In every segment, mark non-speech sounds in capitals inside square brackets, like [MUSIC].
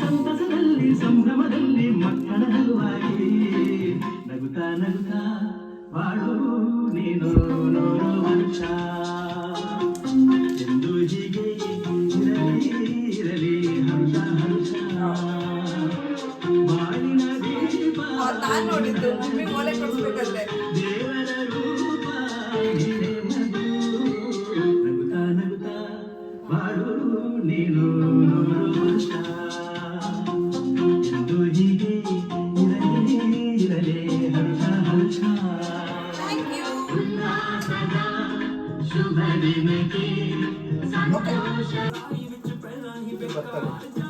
ಸಂತಸದಲ್ಲಿ ಸಂಭ್ರಮದಲ್ಲಿ ಮಕ್ಕಳ ನಗುವಾಗಿ ನಗುತ್ತಾ ನಗುತ್ತಾ ಬಾಳು ನೀನು ನೂರು ವರ್ಷ ಎಂದು ಹೀಗೆ ಇರಲಿ ಇರಲಿ ಹಂಸ ಹಂಸ ಬಾಳಿನ ದೀಪ ನಾನ್ ನೋಡಿದ್ದು 72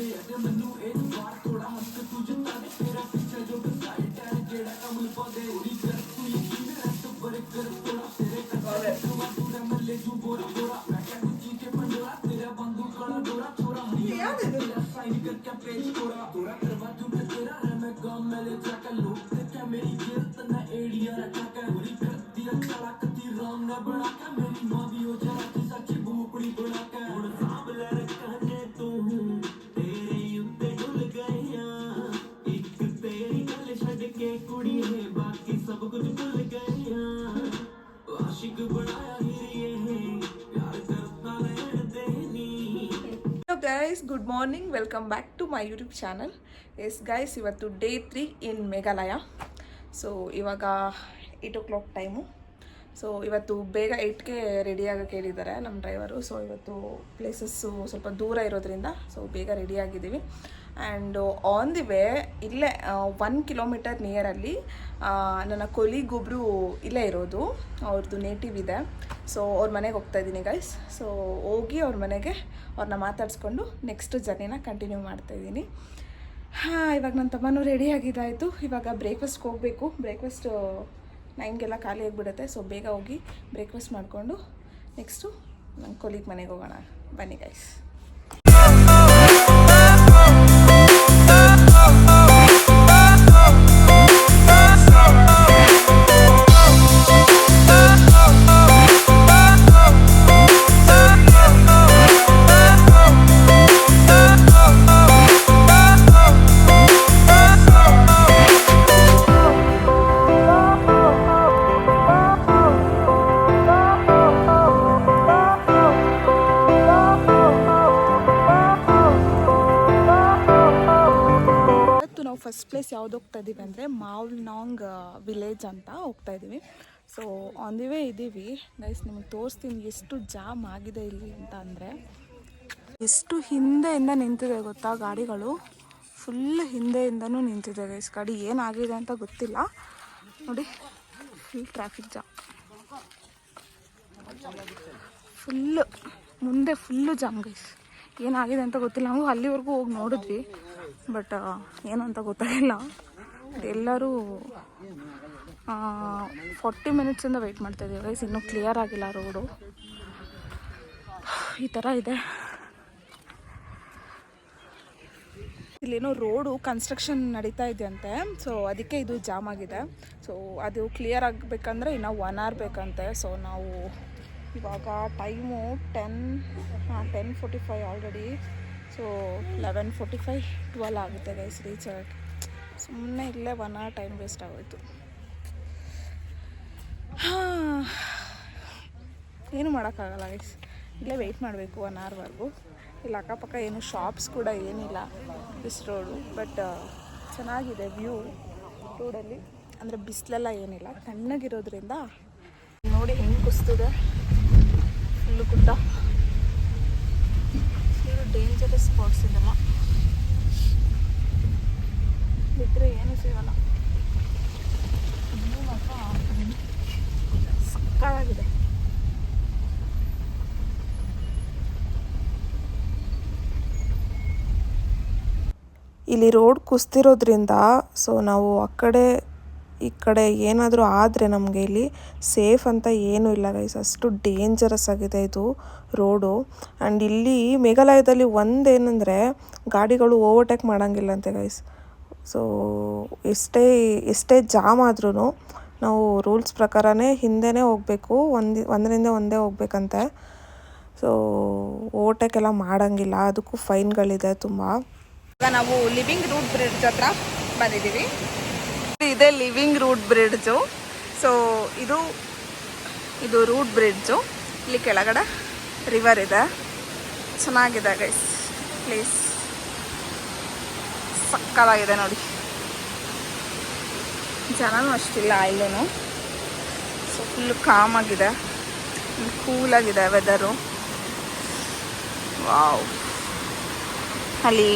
ਦੇ ਅਗੇ ਮੈਨੂੰ ਇਹ ਵਾਰ ਥੋੜਾ ਹੱਥ ਤੁਝ ਤੱਕ ਤੇਰਾ ਪਿੱਛਾ ਜੋ ਸਾਈਡ ਟੈਰ ਜਿਹੜਾ ਕਮਲ ਪਾਦੇ ਉਰੀ ਕਰ ਤੂੰ ਯਕੀਨ ਰੱਖ ਪਰ ਕਰ ਥੋੜਾ ਤੇਰੇ ਕਸਾਲੇ ਤੂੰ ਪੂਰਾ ਮੱਲੇ ਜੂ ਬੋਰ ਬੋਰਾ ਮੈਂ ਕਹਿੰਦਾ ਜੀ ਕੇ ਪੰਡੋਰਾ ਤੇਰਾ ਬੰਦੂ ਕਲਾ ਡੋਰਾ ਥੋੜਾ ਹਰੀਆ ਦੇ ਤੇਰਾ ਸਾਈਨ ਕਰਕੇ ਪੇਜ ਥੋੜਾ ਥੋੜਾ ਕਰਵਾ ਤੂੰ ਮੈਂ ਤੇਰਾ ਹੈ ਮੈਂ ਗਮ ਮੈਲੇ ਚੱਕ ਲੋਕ ਤੇ ਕਾ ਮੇਰੀ ਗਿਰਤ ਨਾ ਏੜੀਆਂ ਰੱਖਾ ਕਰ ਉਰੀ ਕਰਦੀ ਰੱਖਾ ਰੱਖਦੀ ਰਾਮ ਨਾ ਬਣਾ ਕੇ ਮੇਰੀ ਮਾਂ ਵੀ ਹੋ ਜਾ ਸੱਚੀ ਭੂਪੜੀ ਬਣਾ ਕੇ guys good morning welcome back to my YouTube channel yes guys ಇವತ್ತು day three in Meghalaya so ಇವಾಗ eight o'clock time so ಇವತ್ತು ಬೇಗ ಏಯ್ಟ್ಗೆ ರೆಡಿ ಆಗೋಕ್ಕೆ ಹೇಳಿದ್ದಾರೆ ನಮ್ಮ ಡ್ರೈವರು ಸೊ ಇವತ್ತು ಪ್ಲೇಸಸ್ಸು ಸ್ವಲ್ಪ ದೂರ ಇರೋದ್ರಿಂದ ಸೊ ಬೇಗ ರೆಡಿ ಆಗಿದ್ದೀವಿ. ಆ್ಯಂಡ್ ಆನ್ ದಿ ವೇ ಇಲ್ಲೇ ಒನ್ ಕಿಲೋಮೀಟರ್ ನಿಯರಲ್ಲಿ ನನ್ನ ಕೊಲಿಗೊಬ್ಬರು ಇಲ್ಲೇ ಇರೋದು. ಅವ್ರದ್ದು ನೇಟಿವ್ ಇದೆ. ಸೊ ಅವ್ರ ಮನೆಗೆ ಹೋಗ್ತಾ ಇದ್ದೀನಿ ಗೈಸ್ ಸೊ ಹೋಗಿ ಅವ್ರ ಮನೆಗೆ ಅವ್ರನ್ನ ಮಾತಾಡಿಸ್ಕೊಂಡು ನೆಕ್ಸ್ಟ್ ಜರ್ನಿನ ಕಂಟಿನ್ಯೂ ಮಾಡ್ತಾ ಇದ್ದೀನಿ. ಹಾಂ, ಇವಾಗ ನನ್ನ ತಮ್ಮನೂ ರೆಡಿ ಆಗಿದ್ದಾಯಿತು. ಇವಾಗ ಬ್ರೇಕ್ಫಾಸ್ಟ್ಗೆ ಹೋಗಬೇಕು. ಬ್ರೇಕ್ಫಾಸ್ಟ್ ನೈನ್ಗೆಲ್ಲ ಖಾಲಿ ಆಗಿಬಿಡುತ್ತೆ. ಸೊ ಬೇಗ ಹೋಗಿ ಬ್ರೇಕ್ಫಾಸ್ಟ್ ಮಾಡಿಕೊಂಡು ನೆಕ್ಸ್ಟು ನನ್ನ ಕೊಲಿಗ್ ಮನೆಗೆ ಹೋಗೋಣ. ಬನ್ನಿ ಗೈಸ್ ಫಸ್ಟ್ ಪ್ಲೇಸ್ ಯಾವ್ದು ಹೋಗ್ತಾ ಇದ್ದೀವಿ ಅಂದರೆ ಮಾವ್ನಾಂಗ್ ವಿಲೇಜ್ ಅಂತ ಹೋಗ್ತಾ ಇದ್ದೀವಿ ಸೊ ಆನ್ ದಿ ವೇ ಇದ್ದೀವಿ ಗೈಸ್ ನಿಮಗೆ ತೋರಿಸ್ತೀನಿ ಎಷ್ಟು ಜಾಮ್ ಆಗಿದೆ ಇಲ್ಲಿ ಅಂತ ಅಂದರೆ, ಎಷ್ಟು ಹಿಂದೆಯಿಂದ ನಿಂತಿದೆ ಗೊತ್ತಾ ಗಾಡಿಗಳು? ಫುಲ್ ಹಿಂದೆಯಿಂದನೂ ನಿಂತಿದೆ ಗೈಸ್ ಗಾಡಿ ಏನಾಗಿದೆ ಅಂತ ಗೊತ್ತಿಲ್ಲ. ನೋಡಿ ಫುಲ್ ಟ್ರಾಫಿಕ್ ಜಾಮ್ ಫುಲ್ಲು ಮುಂದೆ ಫುಲ್ಲು ಜಾಮ್ ಗೈಸ್ ಏನಾಗಿದೆ ಅಂತ ಗೊತ್ತಿಲ್ಲ. ನಾವು ಅಲ್ಲಿವರೆಗೂ ಹೋಗಿ ನೋಡಿದ್ವಿ. ಬಟ್ ಏನು ಅಂತ ಗೊತ್ತಾಗಿಲ್ಲ. ಎಲ್ಲರೂ ಫಾರ್ಟಿ ಮಿನಿಟ್ಸಿಂದ ವೆಯ್ಟ್ ಮಾಡ್ತಾ ಇದ್ದೀವಿ ಗೈಸ್ ಇನ್ನೂ ಕ್ಲಿಯರ್ ಆಗಿಲ್ಲ ರೋಡು ಈ ಥರ ಇದೆ. ಇಲ್ಲೇನೋ ರೋಡು ಕನ್ಸ್ಟ್ರಕ್ಷನ್ ನಡೀತಾ ಇದೆ ಅಂತೆ. ಸೊ ಅದಕ್ಕೆ ಇದು ಜಾಮ್ ಆಗಿದೆ. ಸೊ ಅದು ಕ್ಲಿಯರ್ ಆಗಬೇಕಂದ್ರೆ ಇನ್ನು ಒನ್ ಅವರ್ ಬೇಕಂತೆ. ಸೊ ನಾವು ಇವಾಗ ಟೈಮು ಟೆನ್, ಹಾಂ, ten forty five already so eleven forty five twelve ಆಗುತ್ತೆ ಗೈಸ್ ರೀಚ್ ಆಗೋಕ್ಕೆ ಸುಮ್ಮನೆ ಇಲ್ಲೇ ಒನ್ ಅವರ್ ಟೈಮ್ ವೇಸ್ಟ್ ಆಗೋಯ್ತು. ಹಾಂ, ಏನು ಮಾಡೋಕ್ಕಾಗಲ್ಲ ಗೈಸ್ ಇಲ್ಲೇ ವೆಯ್ಟ್ ಮಾಡಬೇಕು ಒನ್ ಅವರ್ವರೆಗೂ ಇಲ್ಲಿ ಅಕ್ಕಪಕ್ಕ ಏನು ಶಾಪ್ಸ್ ಕೂಡ ಏನಿಲ್ಲ ಬಿಸ್ ರೋಡು ಬಟ್ ಚೆನ್ನಾಗಿದೆ ವ್ಯೂ ರೋಡಲ್ಲಿ ಅಂದರೆ ಬಿಸಿಲೆಲ್ಲ ಏನಿಲ್ಲ, ತಣ್ಣಗಿರೋದ್ರಿಂದ. ನೋಡಿ ಹೆಂಗೆ ಕುಸ್ತಿದೆ. ಫುಲ್ಲು ಗುಡ್ಡ ಫುಲ್ಲು ಡೇಂಜರಸ್ ಸ್ಪಾಟ್ಸ್ ಇದೆಲ್ಲ. ಬಿಟ್ಟರೆ ಏನು ಸಿಗಲ್ಲ ಇನ್ನೂ ಮಾತ್ರ ಸಕ್ಕತ್ತಾಗಿದೆ. ಇಲ್ಲಿ ರೋಡ್ ಕುಸ್ತಿರೋದ್ರಿಂದ ಸೊ ನಾವು ಆ ಕಡೆ ಈ ಕಡೆ ಏನಾದರೂ ಆದರೆ ನಮಗೆ ಇಲ್ಲಿ ಸೇಫ್ ಅಂತ ಏನೂ ಇಲ್ಲ ಗೈಸ್ ಅಷ್ಟು ಡೇಂಜರಸ್ ಆಗಿದೆ ಇದು ರೋಡು ಆ್ಯಂಡ್ ಇಲ್ಲಿ ಮೇಘಾಲಯದಲ್ಲಿ ಒಂದೇನೆಂದರೆ ಗಾಡಿಗಳು ಓವರ್ಟೇಕ್ ಮಾಡೋಂಗಿಲ್ಲಂತೆ ಗೈಸ್ ಸೊ ಎಷ್ಟೇ ಎಷ್ಟೇ ಜಾಮ್ ಆದ್ರೂ ನಾವು ರೂಲ್ಸ್ ಪ್ರಕಾರನೇ ಹಿಂದೆನೇ ಹೋಗಬೇಕು, ಒಂದು, ಒಂದರಿಂದ ಒಂದೇ ಹೋಗ್ಬೇಕಂತೆ. ಸೊ ಓವರ್ಟೇಕ್ ಎಲ್ಲ ಮಾಡೋಂಗಿಲ್ಲ. ಅದಕ್ಕೂ ಫೈನ್ಗಳಿದೆ ತುಂಬ. ಈಗ ನಾವು ಲಿವಿಂಗ್ ರೂಟ್ ಬ್ರಿಡ್ಜ್ ಹತ್ರ ಬಂದಿದ್ದೀವಿ. ಇದೆ ಲಿವಿಂಗ್ ರೂಟ್ ಬ್ರಿಡ್ಜು ಸೊ ಇದು ಇದು ರೂಟ್ ಬ್ರಿಡ್ಜು ಇಲ್ಲಿ ಕೆಳಗಡೆ ರಿವರ್ ಇದೆ. ಚೆನ್ನಾಗಿದೆ ಗೈಸ್ ಪ್ಲೀಸ್ ಸಕ್ಕತ್ತಾಗಿದೆ ನೋಡಿ. ಜನನೂ ಅಷ್ಟಿಲ್ಲ ಇಲ್ಲೂ ಸೊ ಫುಲ್ಲು ಆಗಿದೆ. ಕೂಲಾಗಿದೆ ವೆದರು ವಾವ್ ಅಲ್ಲಿ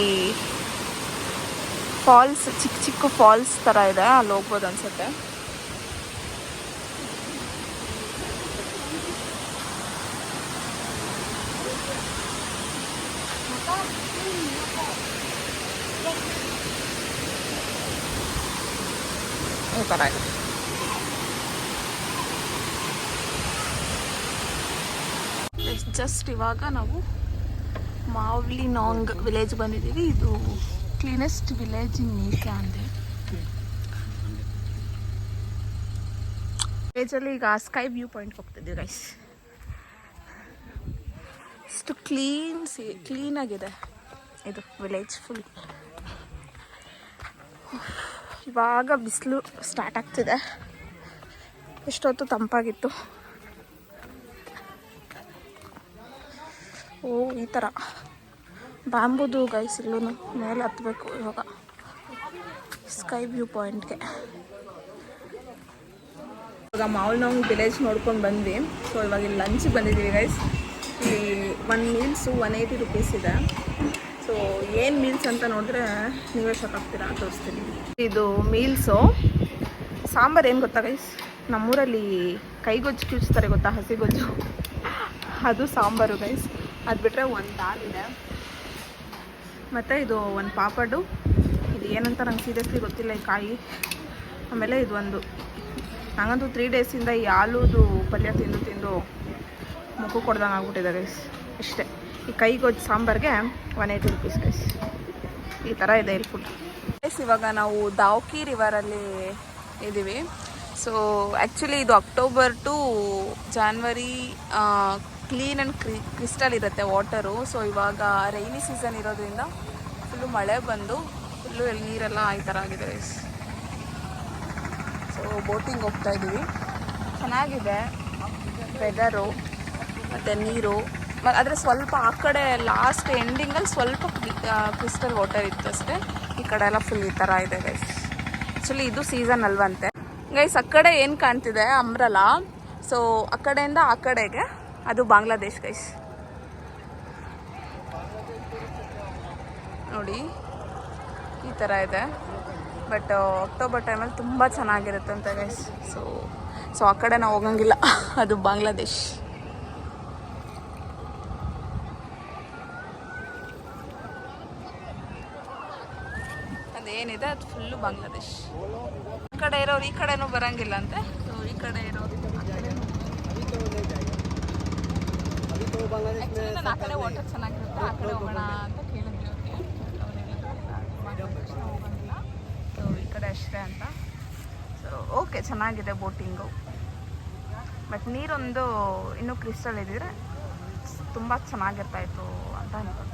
ಫಾಲ್ಸ್ ಚಿಕ್ಕ ಚಿಕ್ಕ ಫಾಲ್ಸ್ ಥರ ಇದೆ ಅಲ್ಲಿ ಹೋಗ್ಬೋದು ಅನ್ಸುತ್ತೆ. ಈ ಥರ ಇದೆ. ಜಸ್ಟ್ ಇವಾಗ ನಾವು ಮಾವ್ಲಿ ನಾಂಗ್ ವಿಲೇಜ್ ಬಂದಿದ್ದೀವಿ ಇದು ಕ್ಲೀನೆಸ್ಟ್ ವಿಲೇಜ್ ಇನ್ ಏಷ್ಯಾ ಅಂದೆ ವಿಲೇಜಲ್ಲಿ ಈಗ ಸ್ಕೈ ವ್ಯೂ ಪಾಯಿಂಟ್ ಹೋಗ್ತಿದ್ದೀವಿ ಗೈಸ್ ಇಷ್ಟು ಕ್ಲೀನ್ ಸಿ ಕ್ಲೀನಾಗಿದೆ ಇದು ವಿಲೇಜ್ ಫುಲ್ ಇವಾಗ ಬಿಸಿಲು ಸ್ಟಾರ್ಟ್ ಆಗ್ತಿದೆ. ಎಷ್ಟೊತ್ತು ತಂಪಾಗಿತ್ತು. ಓ, ಈ ಥರ ಬ್ಯಾಂಬುದು ಗೈಸ್ ಇಲ್ಲೂ ಮೇಲೆ ಹತ್ತಬೇಕು ಇವಾಗ. ಸ್ಕೈ ವ್ಯೂ ಪಾಯಿಂಟ್ಗೆ ಇವಾಗ ಮಾಲ್ನಂಗ್ ವಿಲೇಜ್ ನೋಡ್ಕೊಂಡು ಬಂದ್ವಿ. ಸೊ ಇವಾಗ ಇಲ್ಲಿ ಲಂಚ್ ಬಂದಿದ್ದೀವಿ ಗೈಸ್ ಇಲ್ಲಿ one meals one eighty rupees ಇದೆ. ಸೊ ಏನು ಮೀಲ್ಸ್ ಅಂತ ನೋಡಿದ್ರೆ ನೀವೇ ಶಾಕ್ ಆಗ್ತೀರಾ ತೋರಿಸ್ತೀನಿ. ಇದು ಮೀಲ್ಸು ಸಾಂಬಾರು ಏನು ಗೊತ್ತಾ ಗೈಸ್ ನಮ್ಮೂರಲ್ಲಿ ಕೈಗೊಜ್ಜು ಕ್ಯೂಚ್ತಾರೆ ಗೊತ್ತಾ? ಹಸಿಗೊಜ್ಜು ಅದು ಸಾಂಬಾರು ಗೈಸ್ ಅದು ಬಿಟ್ಟರೆ ಒಂದು ದಾಲ್ ಇದೆ. ಮತ್ತು ಇದು ಒಂದು ಪಾಪಡು. ಇದು ಏನಂತ ನಂಗೆ ಸೀರಿಯಸ್ಲಿ ಗೊತ್ತಿಲ್ಲ ಈ ಕಾಯಿ. ಆಮೇಲೆ ಇದು ಒಂದು ನಂಗಂತೂ ತ್ರೀ ಡೇಸಿಂದ ಈ ಆಲೂದು ಪಲ್ಯ ತಿಂದು ತಿಂದು ಮುಖ ಕೊಡ್ದಂಗೆ ಆಗ್ಬಿಟ್ಟಿದ್ದಾರೆ ಇಷ್ಟೇ. ಈ ಕೈಗೊಜ್ಜು ಸಾಂಬಾರ್ಗೆ ಒನ್ ಏಯ್ಟಿ ರುಪೀಸ್ ಗೈಸ್ ಈ ಥರ ಇದೆ ಇಲ್ಲಿ ಫುಡ್ ಗೈಸ್ ಇವಾಗ ನಾವು ದಾವ್ಕಿ ರಿವರಲ್ಲಿ ಇದ್ದೀವಿ ಸೊ ಆ್ಯಕ್ಚುಲಿ ಇದು October to January clean and ಕ್ರಿ, ಕ್ರಿಸ್ಟಲ್ ಇರುತ್ತೆ ವಾಟರು. ಸೊ ಇವಾಗ ರೈನಿ ಸೀಸನ್ ಇರೋದ್ರಿಂದ ಫುಲ್ಲು ಮಳೆ ಬಂದು ಫುಲ್ಲು ಎಲ್ಲಿ ನೀರೆಲ್ಲ ಈ ಥರ ಆಗಿದೆ. ಸೊ ಬೋಟಿಂಗ್ ಹೋಗ್ತಾ ಇದ್ದೀವಿ ಚೆನ್ನಾಗಿದೆ. ವೆದರು ಮತ್ತು ನೀರು ಮತ್ತು ಆದರೆ ಸ್ವಲ್ಪ ಆ ಕಡೆ ಲಾಸ್ಟ್ ಎಂಡಿಂಗಲ್ಲಿ ಸ್ವಲ್ಪ ಕ್ರಿಸ್ಟಲ್ ವಾಟರ್ ಇತ್ತು ಅಷ್ಟೇ ಈ ಕಡೆ ಎಲ್ಲ ಫುಲ್ ಈ ಥರ ಇದೆ ಗೈಸ್ ಆ್ಯಕ್ಚುಲಿ ಇದು ಸೀಸನ್ ಅಲ್ವಂತೆ. ಗೈಸ್ ಆ ಕಡೆ ಏನು ಕಾಣ್ತಿದೆ? ಅಮ್ರಲ ಸೊ ಆ ಕಡೆಯಿಂದ ಆ ಕಡೆಗೆ ಅದು ಬಾಂಗ್ಲಾದೇಶ್ ಗೈಸ್ ನೋಡಿ, ಈ ಥರ ಇದೆ. ಬಟ್ ಅಕ್ಟೋಬರ್ ಟೈಮಲ್ಲಿ ತುಂಬ ಚೆನ್ನಾಗಿರುತ್ತಂತೆ ಗೈಸ್ ಸೊ ಸೊ ಆ ಕಡೆ ನಾವು ಹೋಗಂಗಿಲ್ಲ. [LAUGHS] ಅದು ಬಾಂಗ್ಲಾದೇಶ್. ಅದೇನಿದೆ? ಅದು ಫುಲ್ಲು ಬಾಂಗ್ಲಾದೇಶ್. ಈ ಕಡೆ ಇರೋರು ಈ ಕಡೆನೂ ಬರಂಗಿಲ್ಲ ಅಂತೆ. ಸೊ ಈ ಕಡೆ ಇರೋರು ಆ ಕಡೆನೂ Actually ನಾನು ಆ ಕಡೆ ವಾಟರ್ ಚೆನ್ನಾಗಿರುತ್ತೆ ಆ ಕಡೆ ಹೋಗೋಣ ಅಂತ ಕೇಳಿದ್ವಿ ಅವ್ರಿಗೆ ಹೋಗಂಗಿಲ್ಲ ಸೊ ಈ ಕಡೆ ಅಷ್ಟೇ ಅಂತ. ಸೊ ಓಕೆ ಚೆನ್ನಾಗಿದೆ ಬೋಟಿಂಗು ಬಟ್ ನೀರೊಂದು ಇನ್ನೂ ಕ್ರಿಸ್ಟಲ್ ಇದ್ದಿದ್ರೆ ತುಂಬ ಚೆನ್ನಾಗಿರ್ತಾಯಿತ್ತು ಅಂತ ಅನ್ಕೊತೀನಿ